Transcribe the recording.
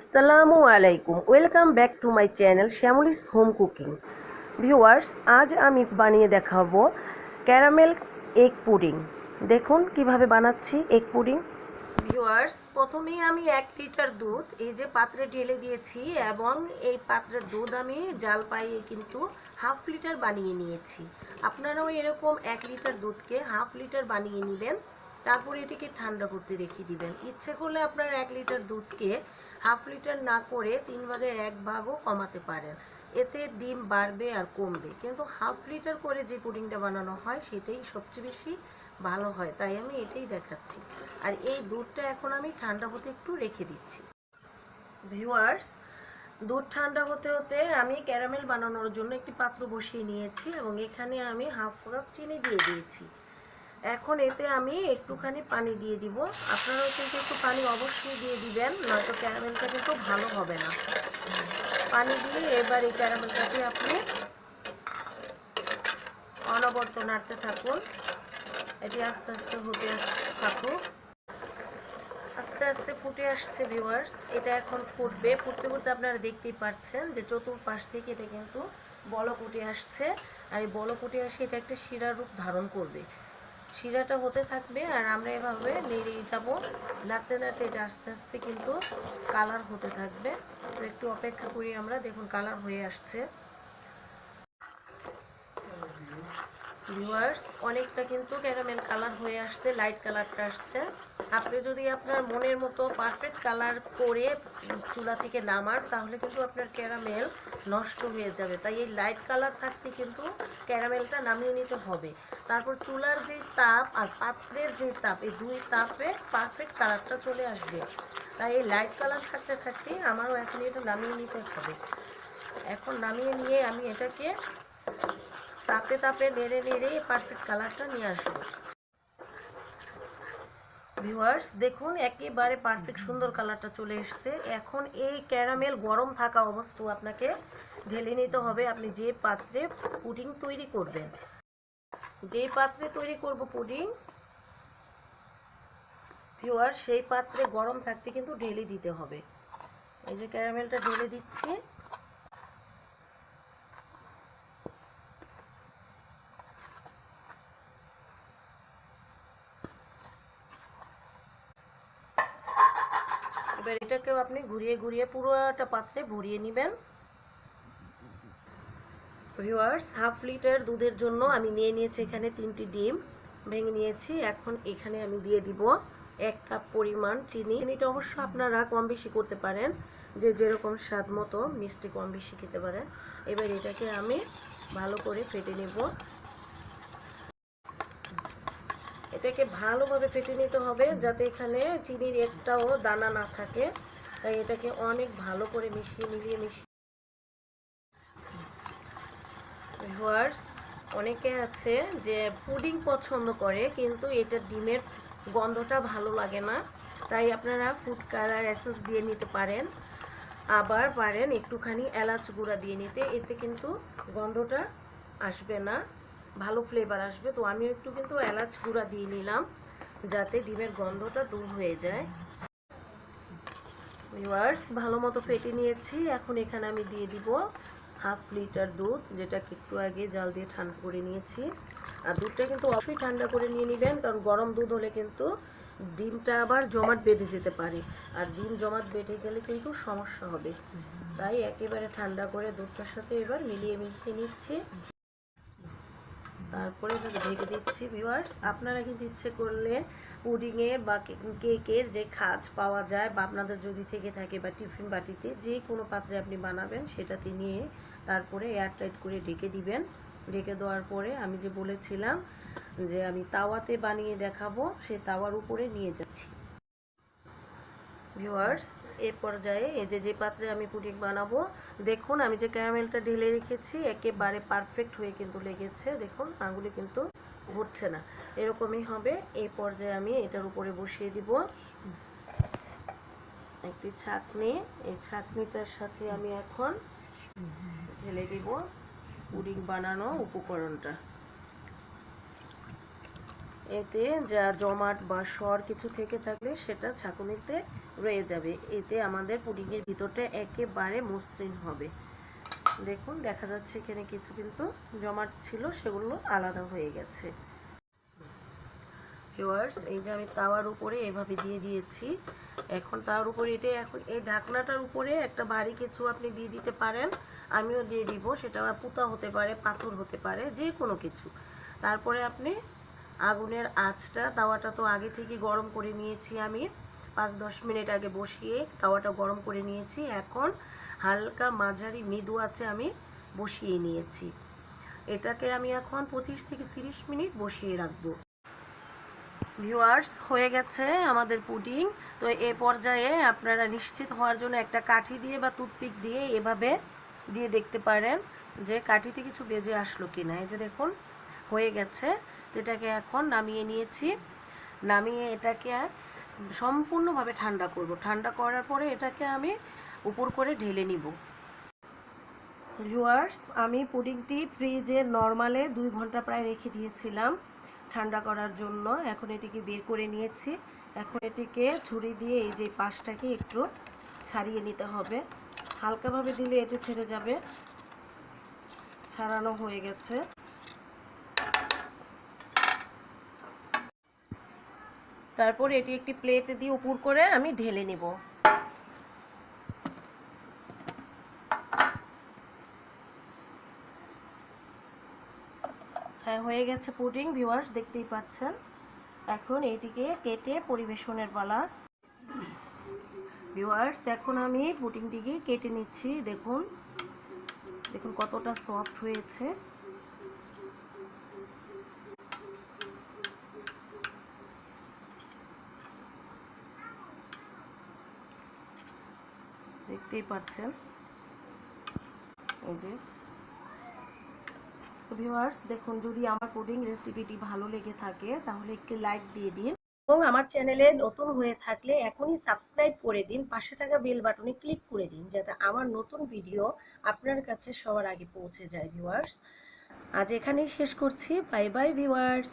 আসসালামু আলাইকুম। Welcome back to my channel Shyamli's home cooking viewers আজ আমি বানিয়ে দেখাবো ক্যারামেল এগ পুডিং দেখুন কীভাবে বানাচ্ছি এগ পুডিং ভিউয়ার্স প্রথমেই আমি এক লিটার দুধ, এই যে পাত্রে ঢেলে দিয়েছি, এবং এই পাত্রের দুধ আমি জাল পাইয়ে কিন্তু হাফ লিটার বানিয়ে নিয়েছি। আপনারাও এরকম এক লিটার দুধকে হাফ লিটার বানিয়ে নেবেন তারপর এটিকে ঠান্ডা করতে রেখে দিবেন। ইচ্ছে করলে আপনার এক লিটার দুধকে হাফ লিটার না করে তিন ভাগের এক ভাগও কমাতে পারেন। এতে ডিম বাড়বে আর কমবে। কিন্তু হাফ লিটার করে যে পুডিংটা বানানো হয়, সেটাই সবচেয়ে বেশি ভালো হয়। তাই আমি এটাই দেখাচ্ছি। আর এই দুধটা এখন আমি ঠান্ডা হতে একটু রেখে দিচ্ছি। ভিউয়ার্স, দুধ ঠান্ডা হতে হতে আমি ক্যারামেল বানানোর জন্য একটি পাত্র বসিয়ে নিয়েছি এবং এখানে আমি হাফ কাপ চিনি দিয়ে দিয়েছি। এখন এতে আমি একটুখানি পানি দিয়ে দিব। আপনারাও কিন্তু একটু পানি অবশ্যই দিয়ে দিবেন, নয়তো ক্যারামেলটা কিন্তু ভালো হবে না। পানি দিয়ে এবার এই ক্যারামেলটাকে আপনি অনবরত নাড়তে থাকুন। এটি আস্তে আস্তে হতে থাকুক। আস্তে আস্তে ফুটে আসছে ভিউয়ার্স এটা এখন ফুটবে। ফুটতে ফুটতে আপনারা দেখতেই পাচ্ছেন যে চতুর্পাশ থেকে এটা কিন্তু বলক উঠে আসছে। আর এই বলক উঠে আসে, এটা একটা শিরার রূপ ধারণ করবে। শিরাটা হতে থাকবে আর আমরা এভাবে নেড়েই যাব। নাড়তে নাড়তে এটা আস্তে আস্তে কিন্তু কালার হতে থাকবে। তো একটু অপেক্ষা করি আমরা, দেখুন কালার হয়ে আসছে। ভিউয়ার্স অনেকটা কিন্তু ক্যারামেল কালার হয়ে আসছে, লাইট কালারটা আসছে। আপনি যদি আপনার মনের মতো পারফেক্ট কালার করে চুলা থেকে নামান, তাহলে কিন্তু আপনার ক্যারামেল নষ্ট হয়ে যাবে। তাই এই লাইট কালার থাকতে কিন্তু ক্যারামেলটা নামিয়ে নিতে হবে। তারপর চুলার যে তাপ আর পাত্রের যে তাপ, এই দুই তাপে পারফেক্ট কালারটা চলে আসবে। তাই এই লাইট কালার থাকতে থাকতেই আমারও এখন এটা নামিয়ে নিতে হবে। এখন নামিয়ে নিয়ে আমি এটাকে তাপে তাপে নেড়ে নেড়ে পারফেক্ট কালারটা নিয়ে আসব। ভিউয়ার্স, দেখুন, একেবারে পারফেক্ট সুন্দর কালারটা চলে এসেছে। এখন এই ক্যারামেল গরম থাকা অবস্থা আপনাকে ঢেলে নিতে হবে। আপনি যে পাত্রে পুডিং তৈরি করবেন, যে পাত্রে তৈরি করব পুডিং, ভিউয়ার্স, সেই পাত্রে গরম থাকতে কিন্তু ঢেলে দিতে হবে। এই যে ক্যারামেলটা ঢেলে দিচ্ছি। এবার এটাকেও আপনি ঘুরিয়ে ঘুরিয়ে পুরোটা পাত্রে ভরিয়ে নেবেন। ভিউয়ার্স হাফ লিটার দুধের জন্য আমি নিয়ে নিয়েছি এখানে তিনটি ডিম। ভেঙে নিয়েছি, এখন এখানে আমি দিয়ে দিব এক কাপ পরিমাণ চিনি। চিনিটা অবশ্য আপনারা কম বেশি করতে পারেন, যে যেরকম স্বাদ মতো মিষ্টি কম বেশি খেতে পারেন। এবার এটাকে আমি ভালো করে ফেটে নেব। এটাকে ভালোভাবে ফেটে নিতে হবে যাতে এখানে চিনির একটাও দানা না থাকে। তাই এটাকে অনেক ভালো করে মিশিয়ে, মিলিয়ে মিশিয়ে। ভিউয়ার্স, অনেকে আছে যে পুডিং পছন্দ করে, কিন্তু এটা ডিমের গন্ধটা ভালো লাগে না। তাই আপনারা ফুড কালার এসেন্স দিয়ে নিতে পারেন। আবার পারেন একটুখানি এলাচ গুঁড়া দিয়ে নিতে, এতে কিন্তু গন্ধটা আসবে না। ভালো ফ্লেভার আসবে। তো আমি একটু কিন্তু এলাচ গুঁড়া দিয়ে নিলাম, যাতে ডিমের গন্ধটা দূর হয়ে যায়। ভিউয়ার্স ভালো মতো ফেটে নিয়েছি। এখন এখানে আমি দিয়ে দিব হাফ লিটার দুধ, যেটাকে একটু আগে জাল দিয়ে ঠান্ডা করে নিয়েছি। আর দুধটা কিন্তু অবশ্যই ঠান্ডা করে নিয়ে নেবেন, কারণ গরম দুধ হলে কিন্তু ডিমটা আবার জমাট বেঁধে যেতে পারে। আর ডিম জমাট বেঁধে গেলে কিন্তু সমস্যা হবে। তাই একেবারে ঠান্ডা করে দুধটার সাথে এবার মিলিয়ে মিশিয়ে নিচ্ছি। তারপরে এটাকে ঢেকে দিচ্ছি ভিউয়ার্স আপনারা কিন্তু ইচ্ছে করলে পুডিংয়ের বা কেকের যে খাজ পাওয়া যায় বা আপনাদের যদি থেকে থাকে বা টিফিন বাটিতে, যে কোনো পাত্রে আপনি বানাবেন, সেটাতে নিয়ে তারপরে এয়ারটাইট করে ঢেকে দিবেন। ঢেকে দেওয়ার পরে আমি যে বলেছিলাম যে আমি তাওয়াতে বানিয়ে দেখাবো, সে তাওয়ার উপরে নিয়ে যাচ্ছি। ভিউয়ার্স এ পর্যায়ে এই যে যে পাত্রে আমি পুডিং বানাবো, দেখুন আমি যে ক্যারামেলটা ঢেলে রেখেছি, একেবারে পারফেক্ট হয়ে কিন্তু লেগেছে। দেখুন, আঙুলে কিন্তু ঘুরছে না। এরকমই হবে। এই পর্যায়ে আমি এটার উপরে বসিয়ে দিব। একটি ছাকনি। এই ছাকনিটার সাথে আমি এখন ঢেলে দিব পুডিং বানানো উপকরণটা। এতে যা জমাট বা সর কিছু থেকে থাকলে সেটা ছাঁকুনিতে রয়ে যাবে। এতে আমাদের পুডিংয়ের ভিতরটা একেবারে মসৃণ হবে। দেখুন, দেখা যাচ্ছে এখানে কিছু কিন্তু জমাট ছিল, সেগুলো আলাদা হয়ে গেছে। ভিউয়ার্স, এই যে আমি তাওয়ার উপরে এভাবে দিয়ে দিয়েছি। এখন তাওয়ার উপরে এটা এখন, এই ঢাকনাটার উপরে একটা ভারী কিছু আপনি দিয়ে দিতে পারেন। আমিও দিয়ে দিব, সেটা পুতা হতে পারে, পাথর হতে পারে, যে কোনো কিছু। তারপরে আপনি আগুনের আঁচটা, তাওয়াটা তো আগে থেকে গরম করে নিয়েছি আমি। পাঁচ দশ মিনিট আগে বসিয়ে তাওয়াটা গরম করে নিয়েছি। এখন হালকা মাঝারি মৃদু আছে আমি বসিয়ে নিয়েছি। এটাকে আমি এখন পঁচিশ থেকে তিরিশ মিনিট বসিয়ে রাখব। ভিউয়ার্স, হয়ে গেছে আমাদের পুডিং। তো এ পর্যায়ে আপনারা নিশ্চিত হওয়ার জন্য একটা কাঠি দিয়ে বা টুথপিক দিয়ে এভাবে দিয়ে দেখতে পারেন যে কাঠিতে কিছু বেজে আসলো কিনা। এই যে দেখুন, হয়ে গেছে। তো এটাকে এখন নামিয়ে নিয়েছি। নামিয়ে এটাকে সম্পূর্ণভাবে ঠান্ডা করব। ঠান্ডা করার পরে এটাকে আমি উপর করে ঢেলে নিব। ভিউয়ার্স, আমি পুডিংটি ফ্রিজে নর্মালে দুই ঘণ্টা প্রায় রেখে দিয়েছিলাম ঠান্ডা করার জন্য। এখন এটিকে বের করে নিয়েছি। এখন এটিকে ছুরি দিয়ে এই যে পাশটাকে একটু ছাড়িয়ে নিতে হবে। হালকাভাবে দিলে এটি ছেড়ে যাবে। ছাড়ানো হয়ে গেছে। তারপর এটি একটি প্লেটে দিয়ে উপর করে আমি ঢেলে নিব। হ্যাঁ হয়ে গেছে পুডিং ভিউয়ার্স দেখতেই পাচ্ছেন। এখন এটিকে কেটে পরিবেশনের পালা। ভিউয়ার্স এখন আমি পুডিংটিকে কেটে নিচ্ছি, দেখুন। দেখুন কতটা সফট হয়েছে। দেখতেই পাচ্ছেন। এই যে। তো ভিউয়ার্স দেখুন, যদি আমার পুডিং রেসিপিটি ভালো লেগে থাকে, তাহলে একটি লাইক দিয়ে দিন। এবং আমার চ্যানেলে নতুন হয়ে থাকলে এখনই সাবস্ক্রাইব করে দিন, পাশে থাকা বেল বাটনে ক্লিক করে দিন, যাতে আমার নতুন ভিডিও আপনার কাছে সবার আগে পৌঁছে যায় ভিউয়ার্স আজ এখানেই শেষ করছি। Bye bye viewers